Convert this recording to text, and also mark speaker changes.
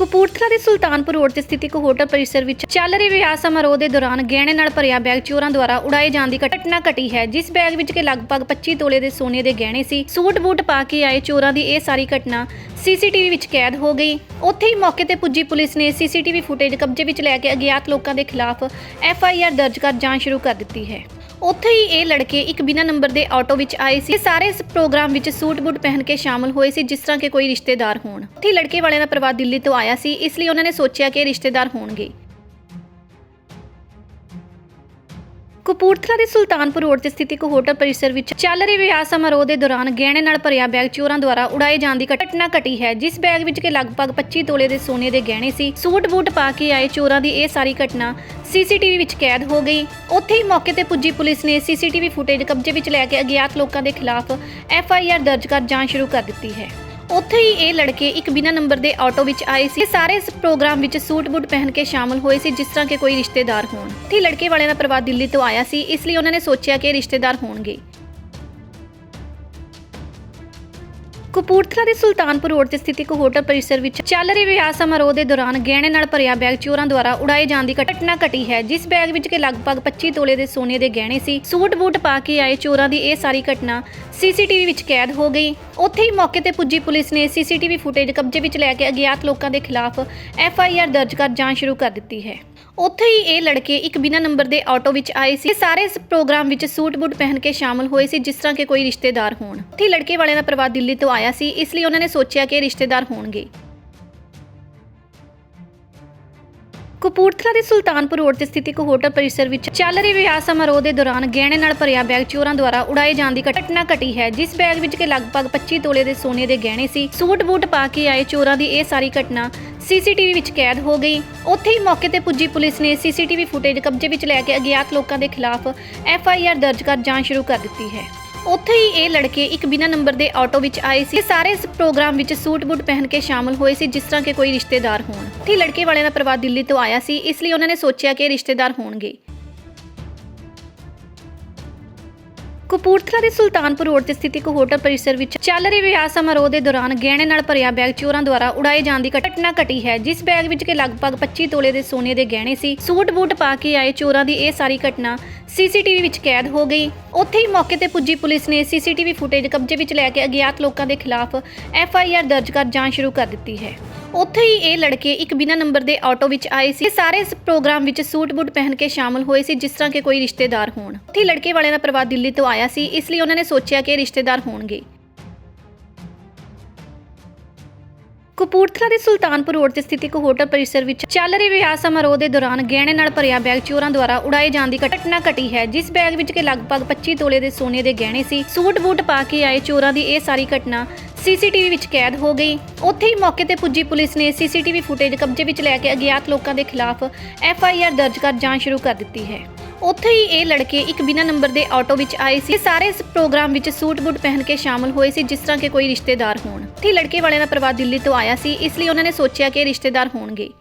Speaker 1: ਕਪੂਰਥਲਾ ਦੇ ਸੁਲਤਾਨਪੁਰ ਰੋਡ ਤੇ ਸਥਿਤ ਇੱਕ ਹੋਟਲ ਪਰਿਸਰ ਵਿੱਚ ਚੱਲ ਰਹੇ ਵਿਆਹ ਸਮਾਰੋਹ ਦੇ ਦੌਰਾਨ ਗਹਿਣੇ ਨਾਲ ਭਰਿਆ ਬੈਗ ਚੋਰਾਂ ਦੁਆਰਾ ਉਡਾਏ ਜਾਣ ਦੀ ਘਟਨਾ ਘਟੀ ਹੈ, ਜਿਸ ਬੈਗ ਵਿੱਚ ਕੇ ਲਗਭਗ 25 ਤੋਲੇ ਦੇ ਸੋਨੇ ਦੇ ਗਹਿਣੇ ਸੀ। ਸੂਟ ਬੂਟ ਪਾ ਕੇ ਆਏ ਚੋਰਾਂ ਦੀ ਇਹ ਸਾਰੀ ਘਟਨਾ ਸੀਸੀਟੀਵੀ ਵਿੱਚ ਕੈਦ ਹੋ ਗਈ। ਉੱਥੇ ਹੀ ਮੌਕੇ ਤੇ ਪੁੱਜੀ ਪੁਲਿਸ ਨੇ ਸੀਸੀਟੀਵੀ ਫੁਟੇਜ ਕਬਜ਼ੇ ਵਿੱਚ ਲੈ ਕੇ ਅਗਿਆਤ ਲੋਕਾਂ ਦੇ ਖਿਲਾਫ ਐਫ ਆਈ ਆਰ ਦਰਜ ਕਰ ਜਾਂਚ ਸ਼ੁਰੂ ਕਰ ਦਿੱਤੀ ਹੈ। ਉੱਥੇ ਹੀ ਇਹ ਲੜਕੇ ਇੱਕ ਬਿਨਾਂ ਨੰਬਰ ਦੇ ਆਟੋ ਵਿੱਚ ਆਏ ਸੀ। ਇਹ ਸਾਰੇ ਇਸ ਪ੍ਰੋਗਰਾਮ ਵਿੱਚ ਸੂਟ ਬੂਟ ਪਹਿਨ ਕੇ ਸ਼ਾਮਲ ਹੋਏ ਸੀ, ਜਿਸ ਤਰ੍ਹਾਂ ਕਿ ਕੋਈ ਰਿਸ਼ਤੇਦਾਰ ਹੋਣ। ਉੱਥੇ ਲੜਕੇ ਵਾਲਿਆਂ ਦਾ ਪਰਿਵਾਰ ਦਿੱਲੀ ਤੋਂ ਆਇਆ ਸੀ, ਇਸ ਲਈ ਉਹਨਾਂ ਨੇ ਸੋਚਿਆ ਕਿ ਰਿਸ਼ਤੇਦਾਰ ਹੋਣਗੇ। ਕਪੂਰਥਲਾ ਦੇ ਸੁਲਤਾਨਪੁਰ ਰੋਡ ਤੇ ਸਥਿਤ ਇੱਕ ਹੋਟਲ ਪਰਿਸਰ ਵਿੱਚ ਚੱਲ ਰਹੇ ਵਿਆਹ ਸਮਾਰੋਹ ਦੇ ਦੌਰਾਨ ਗਹਿਣੇ ਨਾਲ ਭਰਿਆ ਬੈਗ ਚੋਰਾਂ ਦੁਆਰਾ ਉਡਾਏ ਜਾਣ ਦੀ ਘਟਨਾ ਘਟੀ ਹੈ, ਜਿਸ ਬੈਗ ਵਿੱਚ ਕੇ ਲਗਭਗ 25 ਤੋਲੇ ਦੇ ਸੋਨੇ ਦੇ ਗਹਿਣੇ ਸੀ। ਸੂਟ ਬੂਟ ਪਾ ਕੇ ਆਏ ਚੋਰਾਂ ਦੀ ਇਹ ਸਾਰੀ ਘਟਨਾ ਸੀਸੀਟੀਵੀ ਵਿੱਚ ਕੈਦ ਹੋ ਗਈ। ਉੱਥੇ ਹੀ ਮੌਕੇ ਤੇ ਪੁੱਜੀ ਪੁਲਿਸ ਨੇ ਸੀਸੀਟੀਵੀ ਫੁਟੇਜ ਕਬਜ਼ੇ ਵਿੱਚ ਲੈ ਕੇ ਅਗਿਆਤ ਲੋਕਾਂ ਦੇ ਖਿਲਾਫ ਐਫ ਆਈ ਆਰ ਦਰਜ ਕਰ ਜਾਂਚ ਸ਼ੁਰੂ ਕਰ ਦਿੱਤੀ ਹੈ। ਉੱਥੇ ਹੀ ਇਹ ਲੜਕੇ ਇੱਕ ਬਿਨਾਂ ਨੰਬਰ ਦੇ ਆਟੋ ਵਿੱਚ ਆਏ ਸੀ। ਇਹ ਸਾਰੇ ਇਸ ਪ੍ਰੋਗਰਾਮ ਵਿੱਚ ਸੂਟ ਬੂਟ ਪਹਿਨ ਕੇ ਸ਼ਾਮਲ ਹੋਏ ਸੀ, ਜਿਸ ਤਰ੍ਹਾਂ ਕਿ ਕੋਈ ਰਿਸ਼ਤੇਦਾਰ ਹੋਣ। ਉੱਥੇ ਲੜਕੇ ਵਾਲਿਆਂ ਦਾ ਪਰਿਵਾਰ ਦਿੱਲੀ ਤੋਂ ਆਇਆ ਸੀ, ਇਸ ਲਈ ਉਹਨਾਂ ਨੇ ਸੋਚਿਆ ਕਿ ਰਿਸ਼ਤੇਦਾਰ ਹੋਣਗੇ। ਕਪੂਰਥਲਾ ਦੇ ਸੁਲਤਾਨਪੁਰ ਰੋਡ ਤੇ ਸਥਿਤ ਇੱਕ ਹੋਟਲ ਪਰਿਸਰ ਵਿੱਚ ਚੱਲ ਰਹੇ ਵਿਆਹ ਸਮਾਰੋਹ ਦੇ ਦੌਰਾਨ ਗਹਿਣੇ ਨਾਲ ਭਰਿਆ ਬੈਗ ਚੋਰਾਂ ਦੁਆਰਾ ਉਡਾਏ ਜਾਣ ਦੀ ਘਟਨਾ ਘਟੀ ਹੈ, ਜਿਸ ਬੈਗ ਵਿੱਚ ਕਿ ਲਗਭਗ 25 ਤੋਲੇ ਦੇ ਸੋਨੇ ਦੇ ਗਹਿਣੇ ਸੀ। ਸੂਟ ਬੂਟ ਪਾ ਕੇ ਆਏ ਚੋਰਾਂ ਦੀ ਇਹ ਸਾਰੀ ਘਟਨਾ ਸੀਸੀਟੀਵੀ ਵਿੱਚ ਕੈਦ ਹੋ ਗਈ। ਉੱਥੇ ਹੀ ਮੌਕੇ ਤੇ ਪੁੱਜੀ ਪੁਲਿਸ ਨੇ ਸੀਸੀਟੀਵੀ ਫੁਟੇਜ ਕਬਜ਼ੇ ਵਿੱਚ ਲੈ ਕੇ ਅਗਿਆਤ ਲੋਕਾਂ ਦੇ ਖਿਲਾਫ ਐਫ ਆਈ ਆਰ ਦਰਜ ਕਰ ਜਾਂਚ ਸ਼ੁਰੂ ਕਰ ਦਿੱਤੀ ਹੈ। ਉੱਥੇ ਹੀ ਇਹ ਲੜਕੇ ਇੱਕ ਬਿਨਾਂ ਨੰਬਰ ਦੇ ਆਟੋ ਵਿੱਚ ਆਏ ਸੀ। ਇਹ ਸਾਰੇ ਇਸ ਪ੍ਰੋਗਰਾਮ ਵਿੱਚ ਸੂਟ ਬੂਟ ਪਹਿਨ ਕੇ ਸ਼ਾਮਲ ਹੋਏ ਸੀ, ਜਿਸ ਤਰ੍ਹਾਂ ਕਿ ਕੋਈ ਰਿਸ਼ਤੇਦਾਰ ਹੋਣ। ਉੱਥੇ ਲੜਕੇ ਵਾਲਿਆਂ ਦਾ ਪਰਿਵਾਰ ਦਿੱਲੀ ਤੋਂ ਆਇਆ ਸੀ, ਇਸ ਲਈ ਉਹਨਾਂ ਨੇ ਸੋਚਿਆ ਕਿ ਰਿਸ਼ਤੇਦਾਰ ਹੋਣਗੇ। ਕਪੂਰਥਲਾ ਦੇ ਸੁਲਤਾਨਪੁਰ ਰੋਡ ਤੇ ਸਥਿਤ ਇੱਕ ਹੋਟਲ ਪਰਿਸਰ ਵਿੱਚ ਚੱਲ ਰਹੇ ਵਿਆਹ ਸਮਾਰੋਹ ਦੇ ਦੌਰਾਨ ਗਹਿਣੇ ਨਾਲ ਭਰਿਆ ਬੈਗ ਚੋਰਾਂ ਦੁਆਰਾ ਉਡਾਏ ਜਾਣ ਦੀ ਘਟਨਾ ਘਟੀ ਹੈ, ਜਿਸ ਬੈਗ ਵਿੱਚ ਕਿ ਲਗਭਗ 25 ਤੋਲੇ ਦੇ ਸੋਨੇ ਦੇ ਗਹਿਣੇ ਸੀ। ਸੂਟ ਬੂਟ ਪਾ ਕੇ ਆਏ ਚੋਰਾਂ ਦੀ ਇਹ ਸਾਰੀ ਘਟਨਾ ਸੀਸੀਟੀਵੀ ਵਿੱਚ ਕੈਦ ਹੋ ਗਈ। ਉੱਥੇ ਹੀ ਮੌਕੇ ਤੇ ਪੁੱਜੀ ਪੁਲਿਸ ਨੇ ਸੀਸੀਟੀਵੀ ਫੁਟੇਜ ਕਬਜ਼ੇ ਵਿੱਚ ਲੈ ਕੇ ਅਗਿਆਤ ਲੋਕਾਂ ਦੇ ਖਿਲਾਫ ਐਫ ਆਈ ਆਰ ਦਰਜ ਕਰ ਜਾਂਚ ਸ਼ੁਰੂ ਕਰ ਦਿੱਤੀ ਹੈ। ਉੱਥੇ ਹੀ ਇਹ ਲੜਕੇ ਇੱਕ ਬਿਨਾ ਨੰਬਰ ਦੇ ਆਟੋ ਵਿੱਚ ਆਏ ਸੀ। ਸਾਰੇ ਇਸ ਪ੍ਰੋਗਰਾਮ ਵਿੱਚ ਸੂਟ ਬੂਟ ਪਹਿਨ ਕੇ ਸ਼ਾਮਲ ਹੋਏ ਸੀ, ਜਿਸ ਤਰ੍ਹਾਂ ਕਿ ਕੋਈ ਰਿਸ਼ਤੇਦਾਰ ਹੋਣ। ਉੱਥੇ ਲੜਕੇ ਵਾਲਿਆਂ ਦਾ ਪਰਿਵਾਰ ਦਿੱਲੀ ਤੋਂ ਆਇਆ ਸੀ, ਇਸ ਲਈ ਉਹਨਾਂ ਨੇ ਸੋਚਿਆ ਕਿ ਰਿਸ਼ਤੇਦਾਰ ਹੋਣਗੇ। ਕਪੂਰਥਲਾ ਦੇ ਸੁਲਤਾਨਪੁਰ ਰੋਡ ਤੇ ਸਥਿਤ ਇੱਕ ਹੋਟਲ ਪਰਿਸਰ ਵਿੱਚ ਚੱਲ ਰਹੇ ਵਿਆਹ ਸਮਾਰੋਹ ਦੇ ਦੌਰਾਨ ਗਹਿਣੇ ਨਾਲ ਭਰਿਆ ਬੈਗ ਚੋਰਾਂ ਦੁਆਰਾ ਉਡਾਏ ਜਾਣ ਦੀ ਘਟਨਾ ਘਟੀ ਹੈ, ਜਿਸ ਬੈਗ ਵਿੱਚ ਕੇ ਲਗਭਗ 25 ਤੋਲੇ ਦੇ ਸੋਨੇ ਦੇ ਗਹਿਣੇ ਸੀ। ਸੂਟ ਬੂਟ ਪਾ ਕੇ ਆਏ ਚੋਰਾਂ ਦੀ ਇਹ ਸਾਰੀ ਘਟਨਾ ਸੀਸੀਟੀਵੀ ਵਿੱਚ ਕੈਦ ਹੋ ਗਈ। ਉੱਥੇ ਹੀ ਮੌਕੇ ਤੇ ਪੁੱਜੀ ਪੁਲਿਸ ਨੇ ਸੀਸੀਟੀਵੀ ਫੁਟੇਜ ਕਬਜ਼ੇ ਵਿੱਚ ਲੈ ਕੇ ਅਗਿਆਤ ਲੋਕਾਂ ਦੇ ਖਿਲਾਫ ਐਫ ਆਈ ਆਰ ਦਰਜ ਕਰ ਜਾਂਚ ਸ਼ੁਰੂ ਕਰ ਦਿੱਤੀ ਹੈ। ਉੱਥੇ ਹੀ ਇਹ ਲੜਕੇ ਇੱਕ ਬਿਨਾਂ ਨੰਬਰ ਦੇ ਆਟੋ ਵਿੱਚ ਆਏ ਸੀ। ਇਹ ਸਾਰੇ ਇਸ ਪ੍ਰੋਗਰਾਮ ਵਿੱਚ ਸੂਟ ਬੂਟ ਪਹਿਨ ਕੇ ਸ਼ਾਮਲ ਹੋਏ ਸੀ, ਜਿਸ ਤਰ੍ਹਾਂ ਕਿ ਕੋਈ ਰਿਸ਼ਤੇਦਾਰ ਹੋਣ। ਉੱਥੇ ਲੜਕੇ ਵਾਲਿਆਂ ਦਾ ਪਰਿਵਾਰ ਦਿੱਲੀ ਤੋਂ ਆਇਆ ਸੀ, ਇਸ ਲਈ ਉਹਨਾਂ ਨੇ ਸੋਚਿਆ ਕਿ ਰਿਸ਼ਤੇਦਾਰ ਹੋਣਗੇ। ਕਪੂਰਥਲਾ ਦੇ ਸੁਲਤਾਨਪੁਰ ਰੋਡ ਤੇ ਸਥਿਤ ਇੱਕ ਹੋਟਲ ਪਰਿਸਰ ਵਿੱਚ ਚੱਲ ਰਹੇ ਵਿਆਹ ਸਮਾਰੋਹ ਦੇ ਦੌਰਾਨ ਗਹਿਣੇ ਨਾਲ ਭਰਿਆ ਬੈਗ ਚੋਰਾਂ ਦੁਆਰਾ ਉਡਾਏ ਜਾਣ ਦੀ ਘਟਨਾ ਘਟੀ ਹੈ, ਜਿਸ ਬੈਗ ਵਿੱਚ ਕੇ ਲਗਭਗ 25 ਤੋਲੇ ਦੇ ਸੋਨੇ ਦੇ ਗਹਿਣੇ ਸੀ। ਸੂਟ ਬੂਟ ਪਾ ਕੇ ਆਏ ਚੋਰਾਂ ਦੀ ਇਹ ਸਾਰੀ ਘਟਨਾ ਸੀਸੀਟੀਵੀ ਵਿੱਚ ਕੈਦ ਹੋ ਗਈ। ਉੱਥੇ ਹੀ ਮੌਕੇ ਤੇ ਪੁੱਜੀ ਪੁਲਿਸ ਨੇ ਸੀਸੀਟੀਵੀ ਫੁਟੇਜ ਕਬਜ਼ੇ ਵਿੱਚ ਲੈ ਕੇ ਅਗਿਆਤ ਲੋਕਾਂ ਦੇ ਖਿਲਾਫ ਐਫ ਆਈ ਆਰ ਦਰਜ ਕਰ ਜਾਂਚ ਸ਼ੁਰੂ ਕਰ ਦਿੱਤੀ ਹੈ। ਉੱਥੇ ਹੀ ਇਹ ਲੜਕੇ ਇੱਕ ਬਿਨਾਂ ਨੰਬਰ ਦੇ ਆਟੋ ਵਿੱਚ ਆਏ ਸੀ। ਇਹ ਸਾਰੇ ਇਸ ਪ੍ਰੋਗਰਾਮ ਵਿੱਚ ਸੂਟ ਬੂਟ ਪਹਿਨ ਕੇ ਸ਼ਾਮਲ ਹੋਏ ਸੀ, ਜਿਸ ਤਰ੍ਹਾਂ ਕਿ ਕੋਈ ਰਿਸ਼ਤੇਦਾਰ ਹੋਣ। ਉੱਥੇ ਲੜਕੇ ਵਾਲਿਆਂ ਦਾ ਪਰਿਵਾਰ ਦਿੱਲੀ ਤੋਂ ਆਇਆ ਸੀ, ਇਸ ਲਈ ਉਹਨਾਂ ਨੇ ਸੋਚਿਆ ਕਿ ਰਿਸ਼ਤੇਦਾਰ ਹੋਣਗੇ।